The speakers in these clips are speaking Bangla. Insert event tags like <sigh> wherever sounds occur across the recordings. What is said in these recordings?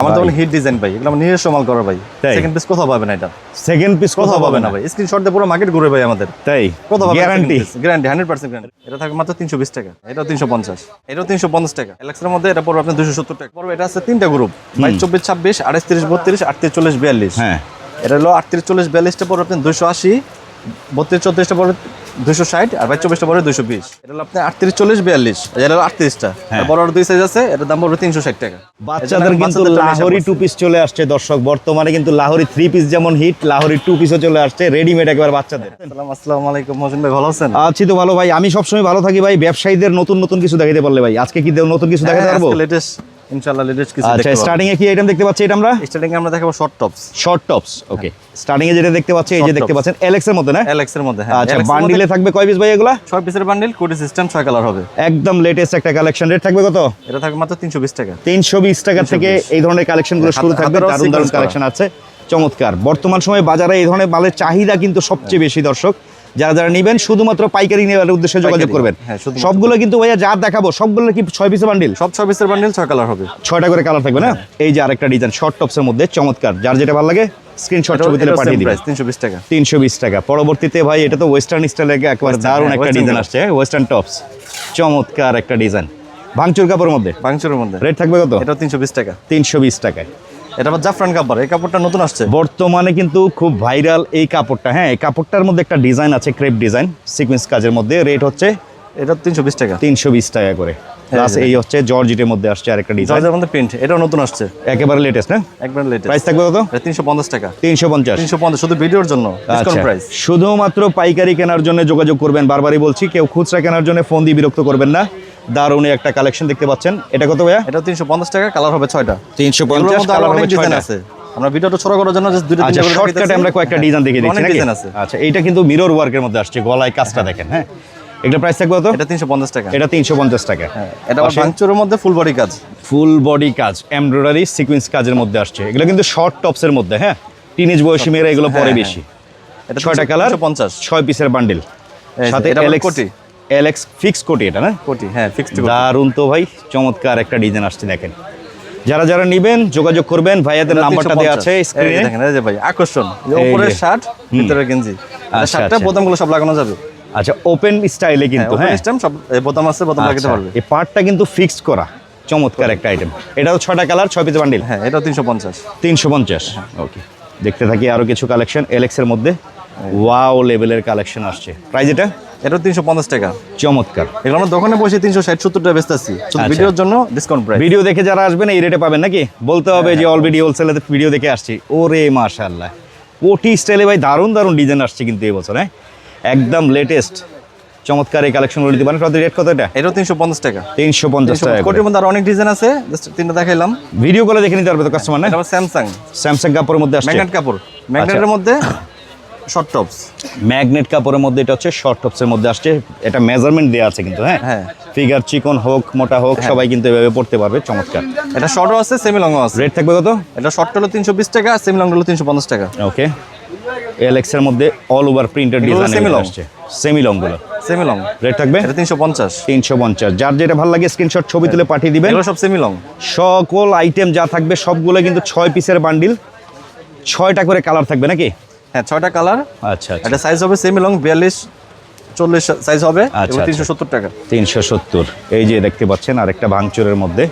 আমার হিট ডিজাইন ভাই এগুলো আমার নিজস্ব মাল করা ভাই। সেকেন্ড পিস কোথাও পাবে না এটা। সেকেন্ড পিস কোথাও পাবে না ভাই স্ক্রিনশট দিয়ে পুরো মার্কেট ঘুরে ভাই আমাদের। তাই? কোথাও guarantee guarantee hundred percent guarantee এটা থাকবে মাত্র তিনশো বিশ টাকা এটাও তিনশো পঞ্চাশ। এটাও তিনশো পঞ্চাশ টাকা। এলেক্সের মধ্যে এটা পড়বে আপনার দুশো সত্তর টাকা। পড়বে এটা আছে তিনটা গ্রুপ বাইশ চব্বিশ ছাব্বিশ আঠাশ তিরিশ বত্রিশ আটত্রিশ চল্লিশ বিয়াল্লিশ। হ্যাঁ। এটা হলো আটত্রিশ চল্লিশ বিয়াল্লিশটা পড়বে আপনার দুশো আশি বত্রিশ চৌত্রিশটা পড়বে দুশো ষাট আর বাইশ চব্বিশটা পড়বে দুশো বিশ। এটা হলো আপনার আটত্রিশ চল্লিশ বিয়াল্লিশ। এটা হলো আটত্রিশটা। হ্যাঁ। বড় বড় দুই সাইজ আছে এটার দাম পড়বে তিনশো ষাট টাকা। বাচ্চাদের কিন্তু লাহোরি টু পিস চলে আসছে দর্শক। বর্তমানে কিন্তু লাহোরি থ্রি পিস যেমন হিট লাহোরি টু পিসও চলে আসছে রেডিমেড একেবারে বাচ্চাদের। আসসালামু আসসালামু আলাইকুম মহসিন ভাই ভালো আছেন? আছি তো ভালো ভাই আমি সবসময় ভালো থাকি ভাই ব্যবসায়ীদের নতুন নতুন কিছু দেখাতে পারলে ভাই। আজকে কি নতুন কিছু দেখাতে পারব? লেটেস্ট ইনশাআল্লাহ লেটেস্ট কিছু আচ্ছা স্টার্টিং এ কি আইটেম দেখতে পাচ্ছি এটা আমরা? স্টার্টিং আমরা দেখাবো short tops short tops okay starting এ যেটা দেখতে পাচ্ছি এই যে দেখতে পাচ্ছেন এলএক্স এর মধ্যে না? এলএক্স এর মধ্যে হ্যাঁ। আচ্ছা বান্ডিলে থাকবে কয় পিস ভাই এগুলা? পিসের বান্ডিল কোডি সিস্টেম ছয় কালার হবে। একদম লেটেস্ট একটা কালেকশন রেট থাকবে কত? এটা থাকবে মাত্র তিনশো বিশ টাকা। তিনশো বিশ টাকা থেকে এই ধরনের কালেকশনগুলো শুরু থাকবে হাতেরও দারুণ দারুণ কালেকশন আছে। চমৎকার। বর্তমান সময়ে বাজারে এই ধরনের মালের চাহিদা কিন্তু সবচেয়ে বেশি দর্শক। যারা যারা নেবেন শুধুমাত্র পাইকারি নেওয়ার উদ্দেশ্যে যোগাযোগ করবেন। হ্যাঁ, সবগুলো কিন্তু ভাইয়া যা দেখাবো সবগুলো কি ছয় পিসের বান্ডিল সব ছয় পিসের বান্ডিল ছয় কালার হবে। ছয়টা করে কালার থাকবে না? এই যে আরেকটা ডিজাইন শর্ট টপসের মধ্যে চমৎকার। যার যেটা ভালো লাগে স্ক্রিনশট ছবি তুলে পাঠিয়ে দিবেন টাকা। তিনশো বিশ টাকা। পরবর্তীতে ভাই এটা তো ওয়েস্টার্ন স্টাইলে একবার দারুণ হ্যাঁ, একটা ডিজাইন আসছে ওয়েস্টার্ন টপস চমৎকার একটা ডিজাইন ভাঙচুর কাপড়ের মধ্যে? মধ্যে। রেট থাকবে কত? তিনশো বিশ টাকা। তিনশো বিশ টাকায়। এটা আবার জাফরান কাপড় এই কাপড়টা নতুন আসছে? বর্তমানে কিন্তু খুব ভাইরাল এই কাপড়টা। হ্যাঁ এই কাপড়টার মধ্যে একটা ডিজাইন আছে ক্রেপ ডিজাইন সিকোয়েন্স কাজের মধ্যে। রেট হচ্ছে এটা তিনশো বিশ টাকা। তিনশো বিশ টাকা করে। প্লাস এই হচ্ছে জর্জিটের মধ্যে আসছে আরেকটা ডিজাইন। জর্জের মধ্যে প্রিন্ট এটাও নতুন আসছে। একেবারে লেটেস্ট না? একবার লেটেস্ট প্রাইস থাকবে কত? টাকা। শুধু ভিডিওর জন্য ডিসকাউন্ট আচ্ছা। প্রাইস শুধুমাত্র পাইকারি কেনার জন্য যোগাযোগ করবেন বারবারই বলছি কেউ খুচরা কেনার জন্য ফোন দিয়ে বিরক্ত করবেন না। দারুণ একটা কালেকশন দেখতে পাচ্ছেন। এটা কত ভাইয়া? এটা তিনশো পঞ্চাশ টাকা কালার হবে ছয়টা। তিনশো পঞ্চাশ কালার হবে ছয়টা। আছে। আমরা ভিডিওটা ছোট করার জন্য just দুইটা আচ্ছা শর্টকাটে আমরা কয়েকটা ডিজাইন দেখে দিচ্ছি ডিজাইন আছে? আচ্ছা এইটা কিন্তু মিরর ওয়ার্কের মধ্যে আসছে গলায় কাজটা দেখেন হ্যাঁ? এগুলো প্রাইস থাকবে কত? এটা তিনশো পঞ্চাশ টাকা। এটা তিনশো পঞ্চাশ টাকা। হ্যাঁ, এটা ভাঙচুরের মধ্যে ফুল বডি কাজ। ফুল বডি কাজ এমব্রয়ডারি সিকোয়েন্স কাজের মধ্যে আসছে। এগুলো কিন্তু শর্ট টপসের মধ্যে হ্যাঁ? টিনেজ বয়সী মেয়েরা এগুলো পরে হ্যাঁ, বেশি। এটা ছয়টা কালার পঞ্চাশ। ছয় পিসের বান্ডিল সাথে এটা আবার কোটি। এলেক্স ফিক্স কোটি এটা না? কোটি হ্যাঁ ফিক্সড দারুণ তো ভাই চমৎকার একটা ডিজাইন আসছে দেখেন। যারা যারা নেবেন যোগাযোগ করবেন ভাইয়াদের নাম্বারটা দেওয়া আছে স্ক্রিনে দেখেন এই যে ভাই আকর্ষণ। শার্ট ভিতরে গেঞ্জি। আচ্ছা, শার্টটা আচ্ছা। বোতামগুলো সব লাগানো যাবে। আচ্ছা ওপেন স্টাইলে কিন্তু হ্যাঁ? সিস্টেম সব বোতাম আছে বোতাম লাগাতে আচ্ছা, পারবে এই পার্টটা কিন্তু ফিক্সড করা চমৎকার একটা আইটেম এটাও ছটা কালার ছয় পিস বান্ডিল হ্যাঁ এটাও তিনশো পঞ্চাশ। তিনশো পঞ্চাশ ওকে দেখতে থাকি আরও কিছু কালেকশন এলেক্স এর মধ্যে। ওয়াও লেভেলের কালেকশন আসছে। প্রাইস এটা? এটাও তিনশো পঞ্চাশ টাকা। চমৎকার। এগুলো আমরা দোকানে বসে তিনশো ষাট সত্তর টাকা বেচতে আছি শুধু আচ্ছা। ভিডিওর জন্য ডিসকাউন্ট প্রাইস ভিডিও দেখে যারা আসবেন এই রেটে পাবেন নাকি? বলতে হবে যে অলরেডি ভিডিও দেখে আসছি। ওরে মাশাআল্লাহ। কোটি স্টাইলে ভাই দারুণ দারুণ ডিজাইন আসছে কিন্তু এই বছর হ্যাঁ? একদম লেটেস্ট চমৎকার এই কালেকশনগুলো নিতে পারেন। কত রেট কত এটা? এটাও তিনশো পঞ্চাশ টাকা। তিনশো পঞ্চাশ টাকা কোটির মধ্যে আরও অনেক ডিজাইন আছে। জাস্ট তিনটা দেখাইলাম। ভিডিও কলে দেখে নিতে পারবে তো কাস্টমার না? স্যামসাং স্যামসাং কাপড়ের মধ্যে ম্যাগনেট কাপড় ম্যাগনেটের মধ্যে শর্ট টপস ম্যাগনেট কাপড়ের মধ্যে এটা হচ্ছে শর্ট টপসের মধ্যে আসছে। এটা মেজারমেন্ট দেওয়া আছে কিন্তু হ্যাঁ? হ্যাঁ। ফিগার চিকন হোক মোটা হোক সবাই কিন্তু এভাবে পড়তে পারবে চমৎকার। এটা শর্টও আছে সেমি লংও আছে। রেট থাকবে কত? এটা শর্ট হলো তিনশো বিশ টাকা সেমি লং হলো তিনশো পঞ্চাশ টাকা। ওকে এলএক্স এর মধ্যে all over printed design semi long। আসছে। সেমি লংগুলো। সেমি লং রেট থাকবে? এটা তিনশো পঞ্চাশ। তিনশো পঞ্চাশ। যার যেটা ভালো লাগে স্ক্রিনশট ছবি তুলে পাঠিয়ে দিবেন। এগুলো সব সেমি লং সকল আইটেম যা থাকবে সবগুলো কিন্তু ছয় পিসের বান্ডিল ছয়টা করে কালার থাকবে নাকি? হ্যাঁ ছয়টা কালার। আচ্ছা আচ্ছা। এটা সাইজ হবে সেমি লং বিয়াল্লিশ চল্লিশ সাইজ হবে আচ্ছা, তিনশো সত্তর টাকা। তিনশো সত্তর। এই যে দেখতে পাচ্ছেন আরেকটা ভাঙচুরের মধ্যে।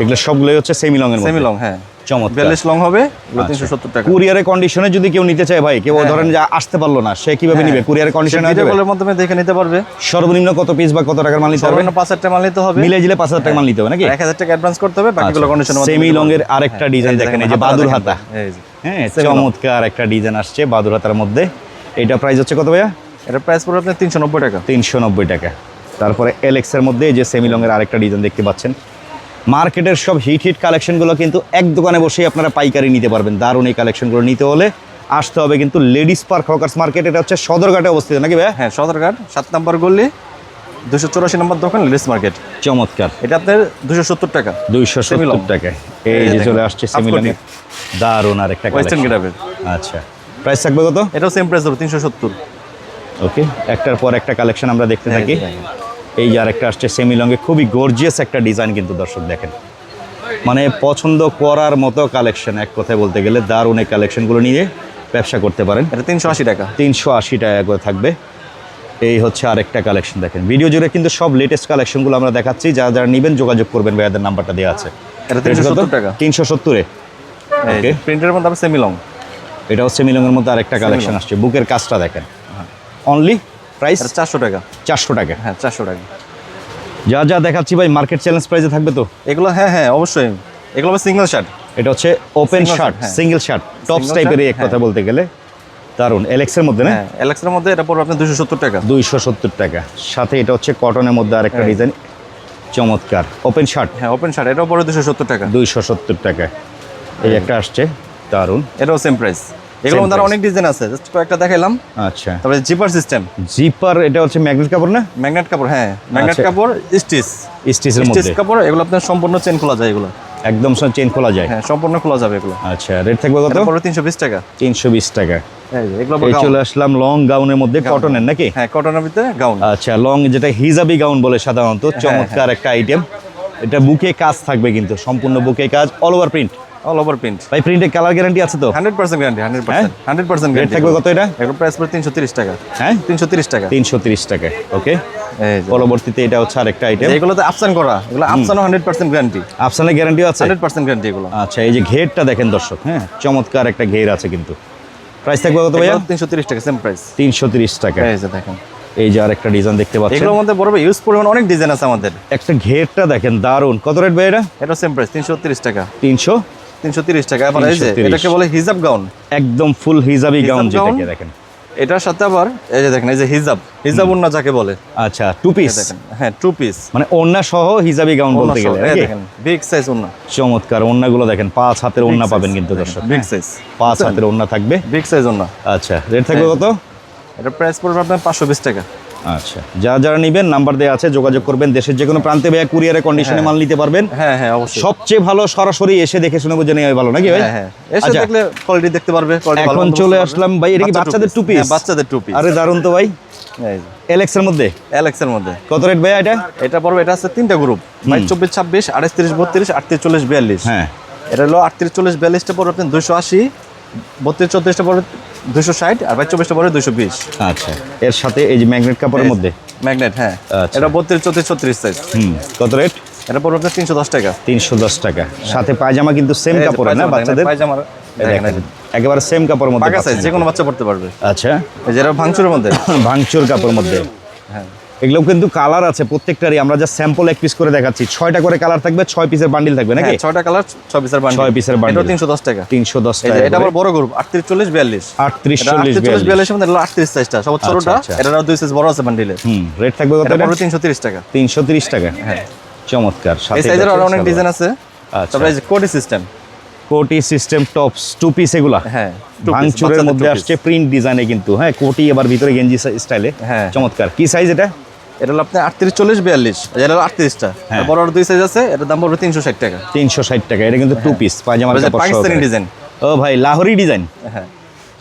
এগুলো সবগুলোই হচ্ছে সেমি লং এর সেমি লং হ্যাঁ। চমৎকার। লং হবে আচ্ছা। তিনশো সত্তর টাকা। কন্ডিশনে যদি কেউ নিতে চায় ভাই কেউ ধরেন যে আসতে পারল না সে কীভাবে নিবে? কুরিয়ারের কন্ডিশনে ভিডিও কলের মাধ্যমে দেখে নিতে পারবে। সর্বনিম্ন কত পিস বা কত টাকার মাল নিতে হবে? পাঁচ হাজার টাকা মাল নিতে হবে। মিলে জিলে পাঁচ হাজার টাকা মাল নিতে হবে নাকি? এক হাজার টাকা অ্যাডভান্স করতে হবে বাকিগুলো কন্ডিশন সেমি লং এর আরেকটা ডিজাইন দেখেন এই যে বাদুর হাতা। এই যে। হ্যাঁ চমৎকার একটা ডিজাইন আসছে বাদুর হাতার মধ্যে। এটা প্রাইস হচ্ছে কত ভাইয়া? এটার প্রাইস পড়বে আপনার তিনশো নব্বই টাকা। তিনশো নব্বই টাকা। তারপরে এলেক্সের মধ্যে এই যে সেমি লং আরেকটা ডিজাইন দেখতে পাচ্ছেন। মার্কেটের সব হিট হিট কালেকশনগুলো কিন্তু এক দোকানে বসেই আপনারা পাইকারি নিতে পারবেন। দারুণ এই কালেকশনগুলো নিতে হলে আসতে হবে কিন্তু লেডিস পার্ক হকার্স মার্কেট এটা হচ্ছে সদরঘাটে অবস্থিত নাকি ভাইয়া? হ্যাঁ সদরঘাট সাত নম্বর গল্লি দুশো চৌরাশি নম্বর দোকান লেডিস মার্কেট চমৎকার। এটা আপনার দুশো সত্তর টাকা। দুইশো। সত্তর টাকায়। এই যে চলে আসছে সেমি লং half দারুণ আর একটা ওয়েস্টার্ন collection। আচ্ছা। প্রাইস থাকবে কত? এটাও সেম প্রাইস হবে তিনশো সত্তর। ওকে একটার পর একটা কালেকশন আমরা দেখতে থাকি। এই যে আরেকটা আসছে সেমি লংয়ে খুবই গর্জিয়াস একটা ডিজাইন কিন্তু দর্শক দেখেন। মানে পছন্দ করার মতো কালেকশন এক কথায় বলতে গেলে দারুণ এই কালেকশনগুলো নিয়ে ব্যবসা করতে পারেন। এটা তিনশো আশি টাকা। তিনশো আশি টাকা করে থাকবে। এই হচ্ছে আরেকটা কালেকশন দেখেন। ভিডিও জুড়ে কিন্তু সব লেটেস্ট কালেকশনগুলো আমরা দেখাচ্ছি। যারা যারা নেবেন যোগাযোগ করবেন ভাইয়াদের নাম্বারটা দেওয়া আছে। এটা তিনশো সত্তর টাকা। তিনশো সত্তরে. প্রিন্টের মধ্যে আবার সেমি লং এটা হচ্ছে মিলনের মধ্যে আরেকটা কালেকশন আসছে। বুকের কাজটা দেখেন। অনলি প্রাইস চারশো টাকা। চারশো টাকা। হ্যাঁ চারশো টাকা। যা যা দেখাচ্ছি ভাই মার্কেট চ্যালেঞ্জ প্রাইসে থাকবে তো? এগুলো হ্যাঁ হ্যাঁ অবশ্যই। এগুলো হবে সিঙ্গেল শার্ট এটা হচ্ছে ওপেন শার্ট হ্যাঁ। সিঙ্গেল শার্ট টপস Single টাইপের এক কথা হ্যাঁ। বলতে গেলে। দারুণ এলেক্সের মধ্যে না? হ্যাঁ এলেক্সের মধ্যে এটা পড়বে আপনার দুশো সত্তর টাকা। দুইশো সত্তর টাকা। সাথে এটা হচ্ছে কটনের মধ্যে আরেকটা হ্যাঁ। ডিজাইন চমৎকার। ওপেন শার্ট হ্যাঁ ওপেন শার্ট এটাও পড়বে দুশো সত্তর টাকা। দুইশো সত্তর টাকা। এই একটা আসছে। দারুণ এটাও সেম প্রাইস এগুলো মধ্যে অনেক ডিজাইন আছে। জাস্ট কয়েকটা দেখাইলাম। আচ্ছা। তারপরে জিপার সিস্টেম জিপার এটা হচ্ছে ম্যাগনেট কাপড় না? ম্যাগনেট কাপড় হ্যাঁ। ম্যাগনেট আচ্ছা। কাপড় স্টিচ স্টিচের মধ্যে। স্টিচ কাপড় এগুলো আপনার সম্পূর্ণ চেন খোলা যায় এগুলো। একদম চেন খোলা যায়। হ্যাঁ সম্পূর্ণ খোলা যাবে এগুলো। আচ্ছা রেট থাকবে কত? তিনশো বিশ টাকা। তিনশো বিশ টাকা। চলে আসলাম লং গাউনের মধ্যে কটনের নাকি? হ্যাঁ কটনের ভিতরে গাউন আচ্ছা লং যেটা হিজাবি গাউন বলে সাধারণত হ্যাঁ, চমৎকার একটা আইটেম এটা বুকে কাজ থাকবে কিন্তু সম্পূর্ণ বুকে কাজ all over print all over print ভাই প্রিন্টের কালার গ্যারান্টি আছে তো? Hundred percent guarantee hundred percent hundred percent rate guarantee থাকবে কত এটা? এগুলো প্রাইস তিনশো তিরিশ টাকা। হ্যাঁ? তিনশো তিরিশ টাকা। তিনশো তিরিশ টাকা ওকে পরবর্তীতে এটা হচ্ছে আরেকটা আইটেম এগুলোতে আপসান করা এগুলো হান্ড্রেড পার্সেন্ট গ্যারান্টি আফসানের গ্যারান্টি আছে? হান্ড্রেড পার্সেন্ট গ্যারান্টি এগুলো। আচ্ছা এই যে ঘেরটা দেখেন দর্শক হ্যাঁ? চমৎকার একটা ঘের আছে কিন্তু। প্রাইস থাকবে কত ভাইয়া? তিনশো তিরিশ টাকা সেম প্রাইস তিনশো তিরিশ টাকা। এই যে দেখেন। এই যে আরেকটা ডিজাইন দেখতে পাচ্ছেন। এগুলোর মধ্যে বড় ইউজ পরিমাণ অনেক ডিজাইন আছে আমাদের। একটা ঘেরটা দেখেন দারুণ কত রেট ভাই এটা? এটা সেম প্রাইস তিনশো তিরিশ টাকা। তিনশো তিনশো তিরিশ টাকা। আবার এই যে এটাকে বলে হিজাব গাউন। একদম ফুল হিজাবি গাউন যেটাকে দেখেন। এটার সাথে আবার এই যে দেখেন এই যে হিজাব। হিজাব উন্না যাকে বলে। আচ্ছা টু পিস হ্যাঁ টু পিস মানে ওন্না সহ হিজাবি গাউন বলতে গেলে দেখেন বিগ সাইজ উন্না চমৎকার ওন্নাগুলো দেখেন পাঁচ হাতের ওন্না পাবেন কিন্তু দর্শক। বিগ সাইজ পাঁচ হাতের ওন্না থাকবে? বিগ সাইজ উন্না আচ্ছা রেট থাকবে হ্যাঁ। কত? এটা প্রাইস পড়বে আপনার পাঁচশো বিশ টাকা। আচ্ছা যারা যারা নেবেন নাম্বার দেওয়া আছে যোগাযোগ করবেন। দেশের যে কোনো প্রান্তে ভাইয়া কুরিয়ারে কন্ডিশনে মাল নিতে পারবেন। হ্যাঁ হ্যাঁ অবশ্যই। সবচেয়ে ভালো সরাসরি এসে দেখে শুনে বুঝে নেওয়া ভালো নাকি ভাই? হ্যাঁ হ্যাঁ। এসে আচ্ছা, দেখলে কোয়ালিটি দেখতে পারবে এখন চলে আসলাম ভাই এটা কি বাচ্চাদের two টু পিস হ্যাঁ, বাচ্চাদের টু পিস আরে দারুণ তো ভাই। এর মধ্যে? অ্যালেক্স এর মধ্যে। কত রেট ভাই এটা? এটা পড়বে এটা আছে তিনটা গ্রুপ বাইশ চব্বিশ ছাব্বিশ তিরিশ বত্রিশ আটত্রিশ চল্লিশ বিয়াল্লিশ। হ্যাঁ। এটা হলো আটত্রিশ চল্লিশ বিয়াল্লিশটা পড়বে আপনি দুশো আশি বত্রিশ চৌত্রিশটা পড়বে দুশো ষাট আর বাইশ চব্বিশটা পড়বে দুশো বিশ। আচ্ছা। এর সাথে এই যে ম্যাগনেট কাপড়ের মধ্যে? ম্যাগনেট হ্যাঁ। আচ্ছা। এটা বত্রিশ চৌত্রিশ ছত্রিশ সাইজ হুম কত রেট? এটা পড়বে আপনার তিনশো দশ টাকা। তিনশো দশ টাকা। সাথে পায়জামা কিন্তু সেম যে না বাচ্চাদের? দেখেন, একেবারে সেম কাপড়ের মধ্যে যে কোনো বাচ্চা পড়তে পারবে। আচ্ছা। এই যে ভাঙচুরের মধ্যে। ভাঙচুর কাপড়ের মধ্যে। হ্যাঁ। এগুলো কিন্তু কালার আছে প্রত্যেকটারই। আমরা যা স্যাম্পল এক পিস করে দেখাচ্ছি। ছয়টা করে কালার থাকবে ছয় পিসের বান্ডিল থাকবে নাকি? হ্যাঁ, ছয়টা কালার ছয় পিসের বান্ডিল ছয় পিসের। এটা তিনশো দশ টাকা। তিনশো দশ টাকা এটা আবার বড় গ্রুপ আটত্রিশ চল্লিশ বিয়াল্লিশ। আটত্রিশ চল্লিশ বিয়াল্লিশ। মধ্যে আটত্রিশ সাইজটা সব ছোটটা। আচ্ছা। এটা দুই সাইজ বড় আছে বান্ডিলে হুম রেট থাকবে কত এটা তিনশো তিরিশ টাকা। তিনশো তিরিশ টাকা হ্যাঁ। চমৎকার এই সাইজের আরও অনেক ডিজাইন আছে। আচ্ছা। তারপরে কোটি সিস্টেম কোটি সিস্টেম টপস টু পিস এগুলা? হ্যাঁ ভাঙচুরের মধ্যে আসছে প্রিন্ট ডিজাইনে কিন্তু হ্যাঁ কোটি এবার ভিতরে গেঞ্জি স্টাইলে হ্যাঁ। চমৎকার। কি সাইজ এটা? এটা হলো আটত্রিশ চল্লিশ বিয়াল্লিশ। এটা হলো আটত্রিশটা। হ্যাঁ। বড় দুই সাইজ আছে এটার দাম পড়বে তিনশো ষাট টাকা। তিনশো ষাট টাকা এটা কিন্তু টু পিস কাপড় পাকিস্তানি ডিজাইন ও ভাই লাহোরি ডিজাইন হ্যাঁ।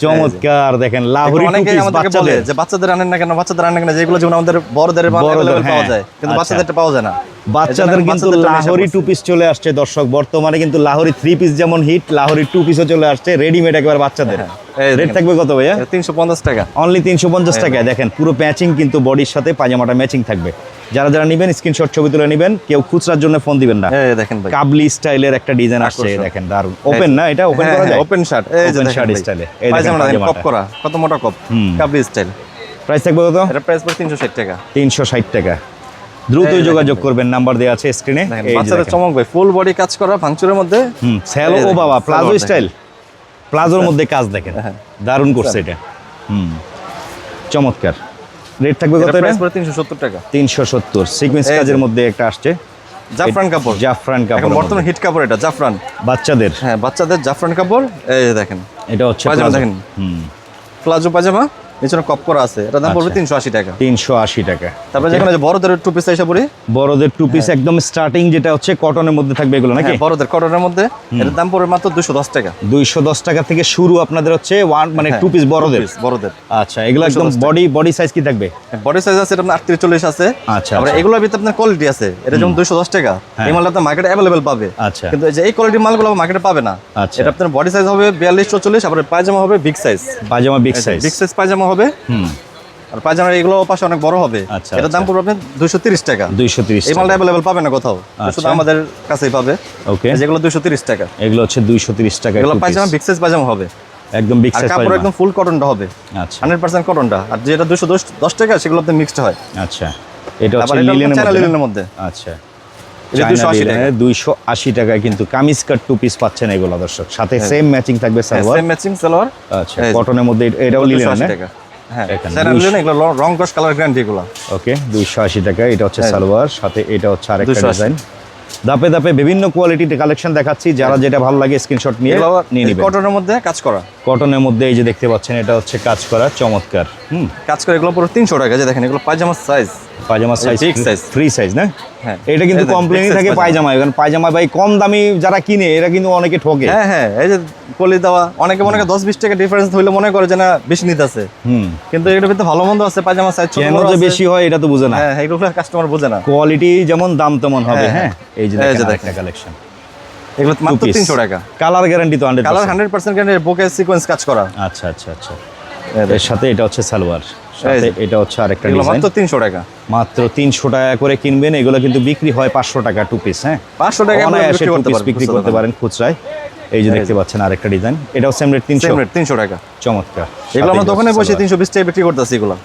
চমৎকার দেখেন লাহোরি অনেকে আমাদেরকে বলে বাচ্চাদের। যে বাচ্চাদের আনেন না কেন বাচ্চাদের আনেন না কেন যেগুলো যেমন আমাদের বড়দের available পাওয়া হ্যাঁ। যায় কিন্তু বাচ্চাদের বাচ্চাদেরটা পাওয়া যায় না। বাচ্চাদের কিন্তু লাহোরি টু পিস চলে আসছে দর্শক বর্তমানে কিন্তু লাহোরি থ্রি পিস যেমন হিট লাহোরি টু পিসও চলে আসছে রেডিমেড একবার বাচ্চাদের। হ্যাঁ, রেট থাকবে কত ভাইয়া? তিনশো পঞ্চাশ টাকা। অনলি তিনশো পঞ্চাশ টাকায়। দেখেন পুরো ম্যাচিং কিন্তু বডির সাথে পাজামাটা ম্যাচিং থাকবে। যারা যারা নেবেন স্ক্রিনশট ছবি তুলে নেবেন কেউ খুচরার জন্য ফোন দিবেন না। দেখেন কাবলি স্টাইলের একটা ডিজাইন আসছে দেখেন দারুণ ওপেন না এটা? ওপেন করা যায়? ওপেন শার্ট এই যে style এ। এই দেখেন। কপ করা কত মোটা কপ কাবলি স্টাইল প্রাইস থাকবে কত? এটা প্রাইস পড়ে তিনশো ষাট টাকা। তিনশো ষাট টাকা। দ্রুত যোগাযোগ করবেন নাম্বার দেওয়া আছে স্ক্রিনে। বাচ্চাদের চমক ভাই ফুল বডি কাজ করা ভাঙচুরের মধ্যে। হুম স্যালো ও বাবা প্লাজো স্টাইল প্লাজোর মধ্যে কাজ দেখেন। হ্যাঁ। দারুণ করছে এটা। হুম। চমৎকার। রেট থাকবে কত এটা? প্রাইস পড়ে তিনশো সত্তর টাকা। তিনশো সত্তর। সিকোয়েন্স এই কাজের মধ্যে একটা আসছে। জাফরান কাপড়। জাফরান কাপড় বর্তমানে হিট কাপড় এটা জাফরান। বাচ্চাদের। হ্যাঁ বাচ্চাদের জাফরান কাপড় এই দেখেন। এটা হচ্ছে। দেখেন। হুম। প্লাজো পাজামা নিচে কপ করা আছে। এটা দাম পড়বে আচ্ছা। তিনশো আশি টাকা। তিনশো আশি টাকা। তারপরে যেখানে যে বড়দের টু পিস হিসাব করি বড়দের টু পিস একদম স্টার্টিং যেটা হচ্ছে কটনের মধ্যে থাকবে এগুলো নাকি? হ্যাঁ, বড়দের কটনের মধ্যে। এটার দাম পড়বে মাত্র দুশো দশ টাকা। দুইশো দশ টাকা থেকে শুরু আপনাদের হচ্ছে ওয়ান মানে হ্যাঁ, টু পিস বড়দের। বড়দের। আচ্ছা এগুলো একদম বডি বডি সাইজ কি থাকবে? বডি সাইজ আছে আপনার আটত্রিশ চল্লিশ আছে। আচ্ছা, আচ্ছা। এগুলোর ভিতরে আপনার কোয়ালিটি আছে। এটা যেমন দুশো দশ টাকা হ্যাঁ। এই মালটা আপনার মার্কেটে অ্যাভেলেবেল পাবে। আচ্ছা। কিন্তু এই যে এই কোয়ালিটির মালগুলো মার্কেটে পাবে না। আচ্ছা। এটা আপনার বডি সাইজ হবে বিয়াল্লিশ চল্লিশ আবার পায়জামা হবে বিগ সাইজ পাজামা বিগ সাইজ বিগ সাইজ পায়জামা হবে। আর পায়জামার এগুলো পাশে অনেক বড় হবে। আচ্ছা, এটার দাম আচ্ছা। পড়বে আপনার দুশো তিরিশ টাকা। দুইশো তিরিশ এই মালটা অ্যাভেলেবেল পাবে না কোথাও? শুধু আচ্ছা। আমাদের কাছেই পাবে। ওকে যেগুলো দুশো তিরিশ টাকা। এগুলো হচ্ছে দুইশো তিরিশ টাকা এগুলো পায়জামা বিগ সাইজ পায়জামা হবে। একদম বিগ সাইজ কাপড় একদম ফুল কটনটা হবে। আচ্ছা। হান্ড্রেড পার্সেন্ট কটনটা আর যেটা দুশো দশ টাকা সেগুলো আপনার মিক্সড হয়। আচ্ছা। এটা হচ্ছে লিলেনের মধ্যে আচ্ছা এটা 280 টাকা। দুইশো আশি টাকায় কিন্তু কামিজ কাট টু পিস পাচ্ছেন এগুলো দর্শক। সাথে হ্যাঁ। সেম ম্যাচিং থাকবে সালোয়ার। Same matching salwar. আচ্ছা কটনের মধ্যে এটা- এটাও লিলেন না? হ্যাঁ এখানে চায়না 200 লিলেন এগুলো রং কস কালার গ্যারান্টি এগুলো। ওকে দুইশো আশি টাকা এটা হচ্ছে হ্যাঁ। সালোয়ার সাথে এটা হচ্ছে আরেকটা ডিজাইন ধাপে ধাপে বিভিন্ন কোয়ালিটির কালেকশন দেখাচ্ছি যারা যেটা ভালো লাগে স্ক্রিনশট নিয়ে নিয়ে নেবেন। কটনের মধ্যে কাজ করা। কটনের মধ্যে এই যে দেখতে পাচ্ছেন এটা হচ্ছে কাজ করা চমৎকার। হুম। কাজ করে এগুলো পুরো তিনশো টাকা যে দেখেন এগুলো পায়জামার সাইজ পায়জামা সাইজ size। ফ্রি সাইজ না? হ্যাঁ। এটা কিন্তু কমপ্লেনই থাকে পায়জামা। কারণ পায়জামা ভাই কম দামি যারা কিনে এরা কিন্তু অনেকে ঠকে। হ্যাঁ হ্যাঁ এই যে কলি দেওয়া অনেকে মনে করে দশ বিশ টাকা ডিফারেন্স হইলে মনে করে যে না বেশি নিতেছে। হুম। কিন্তু এটার ভিতরে ভালো মন্দ আছে পায়জামা সাইজ ছোট কেন যে বেশি হয় এটা তো বুঝে না। হ্যাঁ হ্যাঁ, এগুলো কাস্টমার বোঝে না। কোয়ালিটি যেমন দাম তেমন হবে হ্যাঁ, হ্যাঁ? হ্যাঁ। এই যে। একটা কালেকশন এগুলো মাত্র তিনশো টাকা। কালার গ্যারান্টি তো hundred colour hundred percent guarantee বুকে সিকোয়েন্স কাজ করা। আচ্ছা আচ্ছা আচ্ছা। এর সাথে এটা হচ্ছে সালোয়ার। সাথে এটা হচ্ছে আরেকটা ডিজাইন মাত্র তিনশো টাকা। মাত্র তিনশো টাকা করে কিনবেন। এগুলো কিন্তু বিক্রি হয় পাঁচশো টাকা টু পিস হ্যাঁ? পাঁচশো টাকা অনায়াসে বিক্রি টু করতে পিস বিক্রি করতে পারেন খুচরায়। এই যে দেখতে পাচ্ছেন আরেকটা ডিজাইন এটাও সেম রেট তিনশো। সেম রেট তিনশো টাকা। চমৎকার। এগুলো আমরা দোকানে বসে সালোয়ার। তিনশো বিশ টাকা বিক্রি করতেছি এগুলো।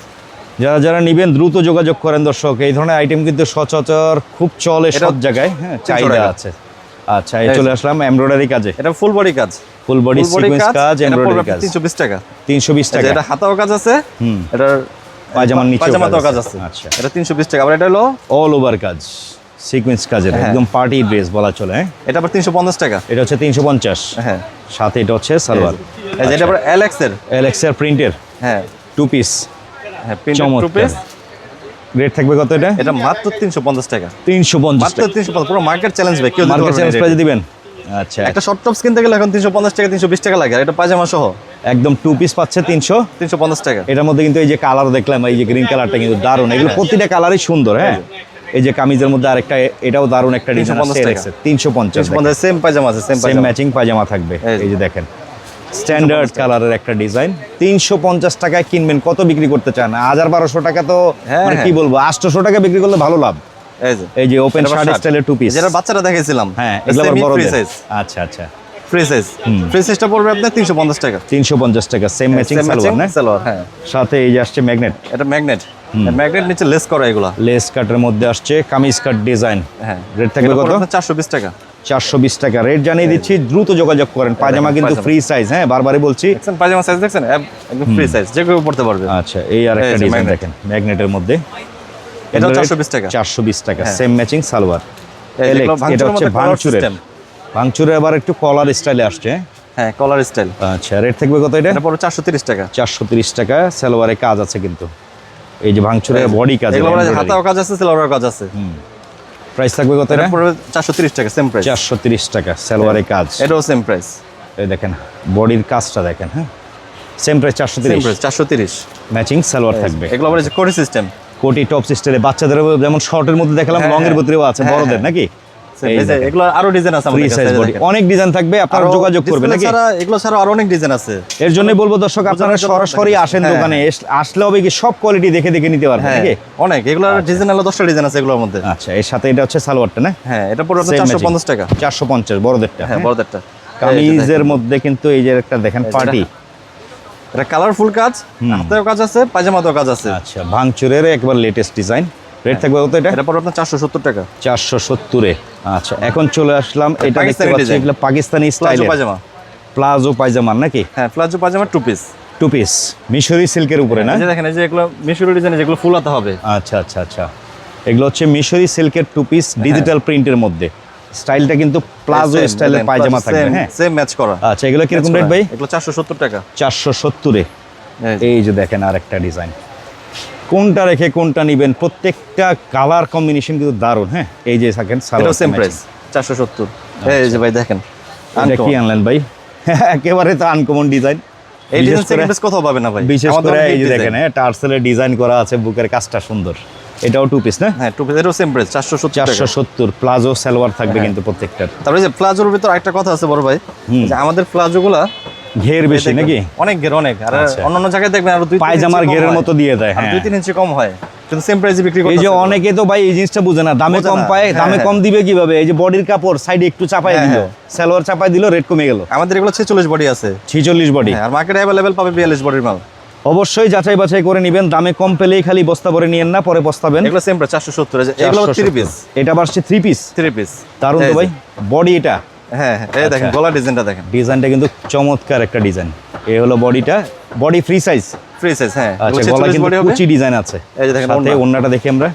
যারা যারা নিবেন দ্রুত যোগাযোগ করেন দর্শক। এই ধরনের আইটেম কিন্তু সচরাচর খুব চলে সব জায়গায় হ্যাঁ চাহিদা আছে। আচ্ছা এই চলে আসলাম এমব্রয়ডারি কাজে। এটা ফুল বডি কাজ। ফুল বডি সিকোয়েন্স কাজ এমব্রয়ডারি কাজ। তিনশো বিশ টাকা। তিনশো বিশ এই যে টাকা। এটা হাতাও কাজ আছে হুম। এটার পায়জামার পায়জামাতেও কাজ আছে। আচ্ছা। এটা তিনশো বিশ টাকা। আবার এটা হলো অল ওভার কাজ। সিকোয়েন্স কাজের হ্যাঁ। একদম পার্টি ড্রেস বলা চলে হ্যাঁ? এটা আবার তিনশো পঞ্চাশ টাকা। এটা হচ্ছে তিনশো পঞ্চাশ। হ্যাঁ। সাথে এটা হচ্ছে সালোয়ার। এটা আবার এলএক্স এর। এলেক্সার প্রিন্টের হ্যাঁ। টু পিস হ্যাঁ টু পিস রেট থাকবে কত এটা? এটা মাত্র তিনশো পঞ্চাশ টাকা। তিনশো পঞ্চাশ মাত্র তিনশো পঞ্চাশ পুরো মার্কেট চ্যালেঞ্জ ভাই কেউ মার্কেট চ্যালেঞ্জ প্রাইজে দিবেন? আচ্ছা। একটা শর্ট টপস কিনতে গেলে এখন তিনশো পঞ্চাশ টাকা তিনশো বিশ টাকা লাগে। এটা পায়জামা সহ? একদম টু পিস পাচ্ছে তিনশো। তিনশো পঞ্চাশ টাকা। এটার মধ্যে কিন্তু এই যে কালার দেখলাম এই যে গ্রিন কালারটা কিন্তু দারুণ। এগুলো প্রতিটা কালারই সুন্দর হ্যাঁ? এই যে কামিজের মধ্যে আরেকটা এটাও দারুণ একটা ডিজাইন 350 পঞ্চাশ সেম পায়জামা আছে সেম সেম ম্যাচিং পায়জামা থাকবে। এই যে। দেখেন। স্ট্যান্ডার্ড কালারের একটা ডিজাইন তিনশো পঞ্চাশ টাকায় কিনবেন কত বিক্রি করতে চান? হাজার বারোশো টাকা তো হ্যাঁ, মানে কি হ্যাঁ। বলব আটশোশো টাকা বিক্রি করলে ভালো লাভ। এই যে ওপেন শার্ট স্টাইলের টু পিস যেটা বাচ্চারা দেখেছিলাম হ্যাঁ এগুলো ফ্রি সাইজ আচ্ছা আচ্ছা। ফ্রি সাইজ ফ্রি সাইজটা পড়বে আপনার তিনশো পঞ্চাশ টাকা। তিনশো পঞ্চাশ টাকা সেম ম্যাচিং সালোয়ার না? সালোয়ার হ্যাঁ। সাথে এই যে আসছে ম্যাগনেট এটা ম্যাগনেট ম্যাগনেট নিচে লেস করা এগুলা। লেস কাটের মধ্যে আসছে কামিজ কাট ডিজাইন হ্যাঁ। রেট থাকবে কত? চারশো বিশ টাকা। চারশো বিশ টাকা। রেট জানিয়ে দিচ্ছি দ্রুত যোগাযোগ করেন। পায়জামা কিন্তু ফ্রি সাইজ হ্যাঁ বারবারই বলছি। পায়জামা সাইজ দেখছেন? একদম ফ্রি সাইজ যে কেউ পড়তে পারবে। আচ্ছা এই আর একটা ডিজাইন দেখেন ম্যাগনেটের মধ্যে। এটাও 420 টাকা। চারশো বিশ টাকা হ্যাঁ। Same matching salwar. এই Alex, যেগুলো এটা হচ্ছে ভাঙচুরের। system। আবার একটু কলার স্টাইলে আসছে। হ্যাঁ? হ্যাঁ কলার স্টাইল আচ্ছা রেট থাকবে কত এটা? এটা পড়বে চারশো তিরিশ টাকা। চারশো তিরিশ টাকা সালোয়ারে কাজ আছে কিন্তু। এই যে বডি কাজ এগুলো হাতাও কাজ আছে সেলোয়ারের কাজ আছে। প্রাইস থাকবে কত এটা পড়বে টাকা সেম প্রাইস চারশো তিরিশ টাকা সালোয়ারে কাজ। এটাও সেম প্রাইস এই দেখেন বডির কাজটা দেখেন হ্যাঁ। সেম প্রাইস চারশো সেম তিরিশ প্রাইস চারশো তিরিশ। ম্যাচিং সালোয়ার থাকবে। এগুলো আবার যে কোডি সিস্টেম কোটি টপ সিস্টেমে বাচ্চাদের যেমন শর্টের মধ্যে দেখালাম হ্যাঁ, লং এর হ্যাঁ। ভিতরেও আছে হ্যাঁ, বড়দের হ্যাঁ। নাকি? এগুলো আরও ডিজাইন আছে আমাদের কাছে অনেক ডিজাইন থাকবে আপনারা যোগাযোগ করবেন নাকি? এগুলো ছাড়া আরও অনেক ডিজাইন আছে। এর জন্য বলব দর্শক আপনারা সরাসরি দেখেন। আসেন হ্যাঁ, দোকানে আসলে হবে কি সব কোয়ালিটি দেখে দেখে নিতে পারবেন হ্যাঁ নাকি? অনেক। এগুলো ডিজাইন হলো দশটা ডিজাইন আছে এগুলোর মধ্যে। আচ্ছা এর সাথে এটা হচ্ছে সালোয়ারটা না? হ্যাঁ এটা চারশো টাকা। চারশো পঞ্চাশ বড়দেরটা হ্যাঁ বড়দেরটা। কামিজের মধ্যে কিন্তু এই যে একটা দেখেন পার্টি এটা কালারফুল কাজ হাতেও কাজ আছে পায়জামাতেও কাজ আছে। আচ্ছা ভাঙচুরের একবার লেটেস্ট ডিজাইন রেট থাকবে কত এটা? এটা পড়বে আপনার চারশো সত্তর টাকা। চারশো সত্তরে। আচ্ছা এখন চলে আসলাম এটা দেখতে পাকিস্তানি পাচ্ছি। এগুলো পাকিস্তানি প্লাজো স্টাইলের পায়জামা। প্লাজো পায়জামা নাকি? হ্যাঁ প্লাজো পায়জামা টু পিস টু পিস মিশরি সিল্কের উপরে না? দেখেন এই যে এগুলো মিশরি ডিজাইন যেগুলো ফুল হাতে হবে। আচ্ছা আচ্ছা আচ্ছা। এগুলো হচ্ছে মিশরি সিল্কের টু পিস ডিজিটাল প্রিন্টের মধ্যে। স্টাইলটা কিন্তু প্লাজো স্টাইলের পায়জামা থাকবে হ্যাঁ? সেম ম্যাচ করা। আচ্ছা এগুলো কীরকম Match রেট ভাই? এগুলো চারশো সত্তর টাকা। চারশো সত্তরে এই যে। দেখেন আরেকটা ডিজাইন। কোনটা রেখে কোনটা নিবেন? প্রত্যেকটা কালার কম্বিনেশন কিন্তু দারুণ হ্যাঁ? এই যে থাকেন এটাও সেম প্রাইস চারশো সত্তর। এই যে ভাই দেখেন এটা কি আনলেন ভাই? <laughs> একেবারে তো আনকমন ডিজাইন এই ডিজাইন সেকেন্ড পিস কোথাও পাবে না ভাই। বিশেষ করে এই যে দেখেন হ্যাঁ টার্সেলের ডিজাইন করা আছে বুকের কাজটা সুন্দর। এটাও টু পিস না? হ্যাঁ টু পিস এটাও সেম প্রাইস চারশো চারশো সত্তর প্লাজো সালোয়ার থাকবে হ্যাঁ। কিন্তু প্রত্যেকটার। তারপরে যে প্লাজোর ভিতর একটা কথা আছে বড় ভাই যে আমাদের প্লাজো গুলা ঘের বেশি নাকি? অনেক ঘের অনেক। আর আচ্ছা। অন্যান্য জায়গায় দেখবেন আরও দুই পায়জামার ঘেরের মতো দিয়ে দেয় হ্যাঁ দুই তিন ইঞ্চি কম হয়। কিন্তু সেম প্রাইসে বিক্রি এই যে অনেকে তো ভাই এই জিনিসটা বুঝে না দামে কম। পায় হ্যাঁ, দামে হ্যাঁ। কম দিবে কীভাবে? এই যে বডির কাপড় সাইডে একটু চাপাই হ্যাঁ, দিল হ্যাঁ। সালোয়ার চাপাই দিল রেট কমে গেল। আমাদের এগুলো ছেচল্লিশ বডি আছে। ছিচল্লিশ বডি হ্যাঁ, আর মার্কেটে অ্যাভেলেবেল পাবে বিয়াল্লিশ বডির মাল। অবশ্যই যাচাই বাছাই করে নেবেন। দামে কম পেলেই খালি বস্তা ভরে নিয়েন না পরে বস্তাবেন। এগুলো সেম প্রাইস চারশো সত্তর। এগুলো থ্রি পিস এটা বাসছে থ্রি পিস থ্রি পিস দারুণ তো ভাই। বডি এটা। হ্যাঁ হ্যাঁ এই দেখেন আচ্ছা। গলা ডিজাইনটা দেখেন। ডিজাইনটা কিন্তু চমৎকার একটা ডিজাইন এই হলো বডিটা body free size free size হ্যাঁ। আচ্ছা গলা কিন্তু কুচি ডিজাইন আছে। এই যে দেখেন সাথে ওন্নাটা দেখি আমরা।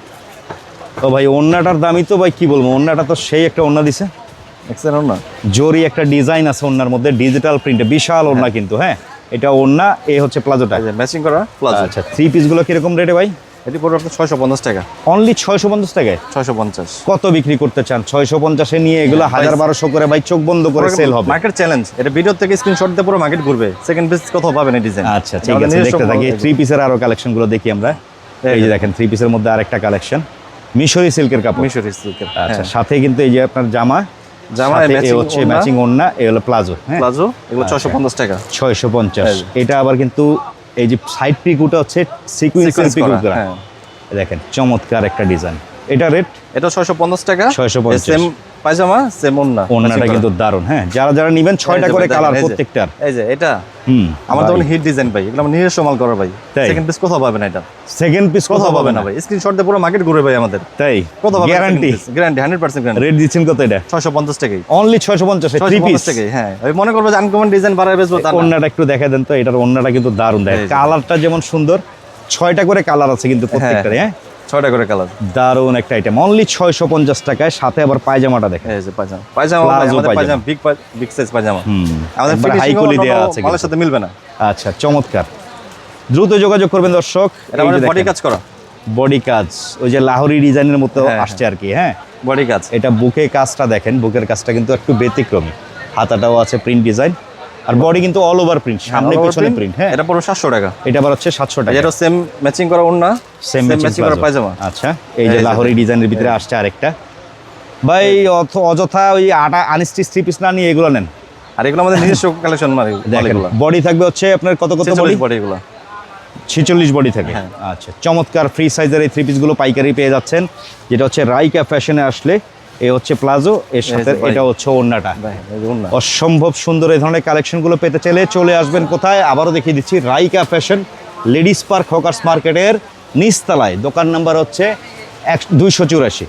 ও ভাই ওন্নাটার দামই তো ভাই কি বলব? ওন্নাটা তো সেই একটা ওন্না দিছে। দেখছেন না জরি একটা ডিজাইন আছে ওন্নার মধ্যে ডিজিটাল প্রিন্টে বিশাল ওন্না কিন্তু হ্যাঁ। এটা ওন্না এ হচ্ছে প্লাজোটা। ম্যাচিং করা প্লাজো। আচ্ছা থ্রি পিসগুলো কীরকম রেটে ভাই? এটি পড়বে আপনার ছয়শো পঞ্চাশ টাকা। অনলি ছয়শো পঞ্চাশ টাকায়? ছয়শো পঞ্চাশ। কত বিক্রি করতে চান? ছয়শো পঞ্চাশে নিয়ে এগুলো হ্যাঁ, হাজার বারোশো করে ভাই চোখ বন্ধ করে সেল হবে। মার্কেট চ্যালেঞ্জ এটা ভিডিও থেকে স্ক্রিনশট দিয়ে পুরো মার্কেট ঘুরবে। সেকেন্ড পিস কোথাও পাবেন এই ডিজাইন আচ্ছা ঠিক আছে দেখতে থাকি। থ্রি পিসের আরও কালেকশনগুলো দেখি আমরা। এই যে দেখেন থ্রি পিসের মধ্যে আরেকটা কালেকশন মিশরি সিল্কের কাপড়। মিশরি সিল্কের আচ্ছা সাথে কিন্তু এই যে আপনার জামা। ম্যাচিং ওড়না। প্লাজো হ্যাঁ? প্লাজো এগুলো ছয়শো পঞ্চাশ টাকা। ছয়শো পঞ্চাশ। এটা আবার কিন্তু এই যে সাইড পিকুটা হচ্ছে সিকুয়েন্স হ্যাঁ। দেখেন চমৎকার একটা ডিজাইন এটা রেট? এটা ছয়শো পঞ্চাশ টাকা। 650 সেম পায়জামা সেম ওন্না করা। কিন্তু দারুণ হ্যাঁ। যারা যারা নেবেন ছয়টা এই করে কালার প্রত্যেকটার। এই যে এটা। হুম আমার তখন হিট ডিজাইন ভাই এগুলো আমার নিজস্ব মাল করা ভাই। সেকেন্ড পিস কোথাও পাবে না এটা। সেকেন্ড পিস কোথাও পাবে না ভাই। স্ক্রিনশট দিয়ে পুরো মার্কেট ঘুরে ভাই আমাদের। তাই। কোথাও পাবে guarantee guarantee hundred percent guarantee rate দিচ্ছেন কত এটা? ছয়শো পঞ্চাশ টাকাই। অনলি ছয়শো পঞ্চাশে থ্রি ছয়শো পিস পঞ্চাশ টাকাই হ্যাঁ। আমি মনে করব যে আনকমন ডিজাইন বাড়ায় বেসবো তা না। ওন্নাটা একটু দেখা দেন তো এটার ওন্নাটা কিন্তু দারুণ দেয় কালারটা যেমন সুন্দর ছয়টা করে কালার আছে কিন্তু প্রত্যেকটারে হ্যাঁ? ছয়টা করে কালার। দারুণ একটা আইটেম অনলি ছয়শো পঞ্চাশ টাকায় সাথে আবার পায়জামাটা দেখেন। পায়জামা। পায়জামা বিগ বিগ সাইজ পায়জামা আমাদের হাই কোয়ালিটি অন্য আছে মালের সাথে মিলবে না। আচ্ছা চমৎকার। দ্রুত যোগাযোগ করবেন দর্শক। এটা আমাদের বডি কাজ করা। বডি কাজ। ওই যে লাহোরি ডিজাইনের মতো হ্যাঁ, আসছে আর কি হ্যাঁ? বডি কাজ। এটা বুকে কাজটা দেখেন। বুকের কাজটা কিন্তু একটু ব্যতিক্রমী। হাতাটাও আছে প্রিন্ট ডিজাইন আর বডি কিন্তু অল ওভার প্রিন্ট সামনে পিছনে প্রিন্ট হ্যাঁ। এটা পড়বে সাতশো টাকা। এটা আবার হচ্ছে সাতশো টাকা। এটা সেম ম্যাচিং করা ওন্না সেম ম্যাচিং করা পায়জামা। আচ্ছা এই যে লাহোরি ডিজাইনের ভিতরে আসছে আরেকটা। ভাই অথ- অযথা ওই আটা আনস্টিচ থ্রি পিস না নিয়ে এগুলো নেন। আর এগুলো আমাদের নিজস্ব কালেকশন মানে এগুলো বডি থাকবে হচ্ছে আপনার কত কত বডি বডি এগুলো। ছিচল্লিশ বডি থাকে হ্যাঁ। আচ্ছা চমৎকার ফ্রি সাইজের এই থ্রি পিসগুলো পাইকারি পেয়ে যাচ্ছেন। যেটা হচ্ছে রাইকা ফ্যাশনে আসলে এ হচ্ছে প্লাজো এর সাথে এটা হচ্ছে ওড়নাটা অসম্ভব সুন্দর এই ধরনের কালেকশনগুলো পেতে চাইলে চলে আসবেন কোথায়? আবারও দেখিয়ে দিচ্ছি রাইকা ফ্যাশন লেডিস পার্ক হকার্স মার্কেটের নিচতলায়। দোকান নাম্বার হচ্ছে এক দুইশো চুরাশি।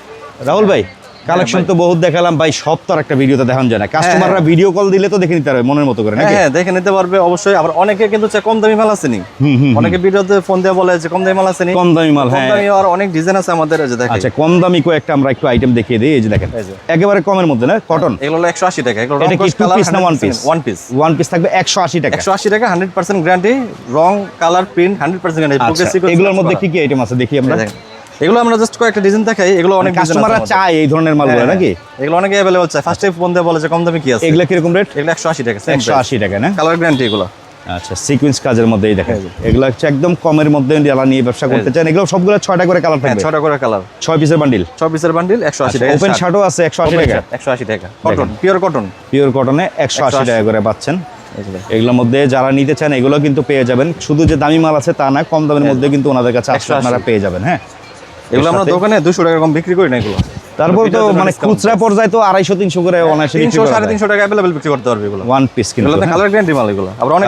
রাহুল ভাই কালেকশন তো বহুত দেখালাম ভাই সব তো একটা ভিডিওতে দেখানো যায় না। কাস্টমাররা ভিডিও কল দিলে তো দেখে নিতে পারবে মনের মতো করে হ্যাঁ নাকি? হ্যাঁ দেখে নিতে পারবে অবশ্যই। আবার অনেকে কিন্তু চায় কম দামি মাল আসেনি। হুম, হুম, অনেকে ভিডিওতে ফোন দিয়ে বলে যে কম দামি মাল আসেনি। কম দামি মাল হ্যাঁ কম হ্যাঁ। দামি আর অনেক ডিজাইন আছে আমাদের যে দেখেন। আচ্ছা কম দামি কো একটা আমরা একটু আইটেম দেখিয়ে দিই এই যে দেখেন। একেবারে কমের মধ্যে না? কটন এগুলো হলো একশো আশি টাকা এগুলো এটা কি টু পিস না one piece one piece one piece থাকবে একশো আশি টাকা। একশো আশি টাকা হান্ড্রেড পার্সেন্ট গ্যারান্টি রং কালার প্রিন্ট হান্ড্রেড পার্সেন্ট আচ্ছা গ্যারান্টি এগুলোর মধ্যে কি কি আইটেম আছে দেখি আমরা। এগুলো আমরা জাস্ট কয়েকটা ডিজাইন দেখাই এগুলো অনেক কাস্টমাররা চায় এই ধরনের মালগুলো হ্যাঁ, নাকি? এগুলো অনেকে অ্যাভেলেবল চায়। ফার্স্ট টাইম ফোন দিয়ে বলে যে কম দামে কি আছে? এগুলো কীরকম রেট এগুলো একশো আশি টাকা একশো আশি টাকা না? কালার গ্যারান্টি এগুলো। আচ্ছা সিকুয়েন্স কাজের মধ্যেই দেখেন। এই যে। এগুলো হচ্ছে একদম কমের মধ্যে যারা নিয়ে ব্যবসা করতে চান। এগুলো সবগুলো ছয়টা করে কালার হ্যাঁ থাকবে। ছটা করে কালার ছয় পিসের বান্ডিল ছয় পিসের বান্ডিল একশো আশি টাকা ওপেন শার্টও আছে একশো আশি টাকা। একশো আশি টাকা। কটন পিওর কটন পিওর কটনে একশো আশি 180 টাকা করে পাচ্ছেন। এগুলোর মধ্যে যারা নিতে চান এগুলো কিন্তু পেয়ে যাবেন। শুধু যে দামি মাল আছে তা না কম দামের মধ্যে কিন্তু ওনাদের কাছে 180 আপনারা পেয়ে যাবেন হ্যাঁ? এগুলো আমরা দোকানে দুশো টাকা কম বিক্রি করি না এগুলো। তারপর তো মানে। খুচরা পর্যায়ে তো আড়াইশো তিনশো করে অনায়াসে তিনশো সাড়ে তিনশো টাকা অ্যাভেলেবেল বিক্রি করতে পারবে এগুলো। ওয়ান পিস কিন্তু। কালার গ্যারান্টি মাল এগুলো। আবার অনেক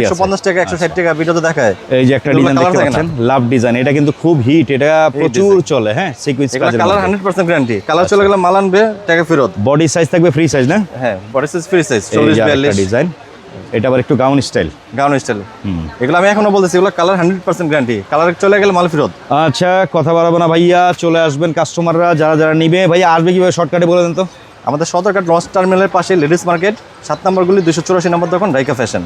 একশো পঞ্চাশ টাকা একশো ষাট টাকা ভিডিওতে দেখায়। এই যে একটা ডিজাইন দেখতে পাচ্ছেন? লাভ ডিজাইন এটা কিন্তু খুব হিট এটা প্রচুর চলে হ্যাঁ? Sequence colour hundred percent guarantee colour চলে গেলে মাল আনবে টাকা ফেরত। বডি সাইজ থাকবে ফ্রি সাইজ না? হ্যাঁ বডি সাইজ ফ্রি সাইজ চল্লিশ বিয়াল্লিশ। ডিজাইন এটা আবার একটু গাউন স্টাইল গাউন স্টাইল এগুলো আমি এখনও বলতেছি এগুলো colour hundred percent guarantee colour চলে গেলে মাল ফেরত। আচ্ছা কথা বাড়াবো না ভাইয়া চলে আসবেন কাস্টমাররা যারা যারা নিবে। ভাইয়া আসবে কীভাবে? শর্টকাটে বলে দেন তো। আমাদের সদরঘাট লঞ্চ টার্মিনালের পাশে লেডিস মার্কেট সাত নম্বরগুলি দুশো চুরাশি নম্বর দোকান রাইকা ফ্যাশন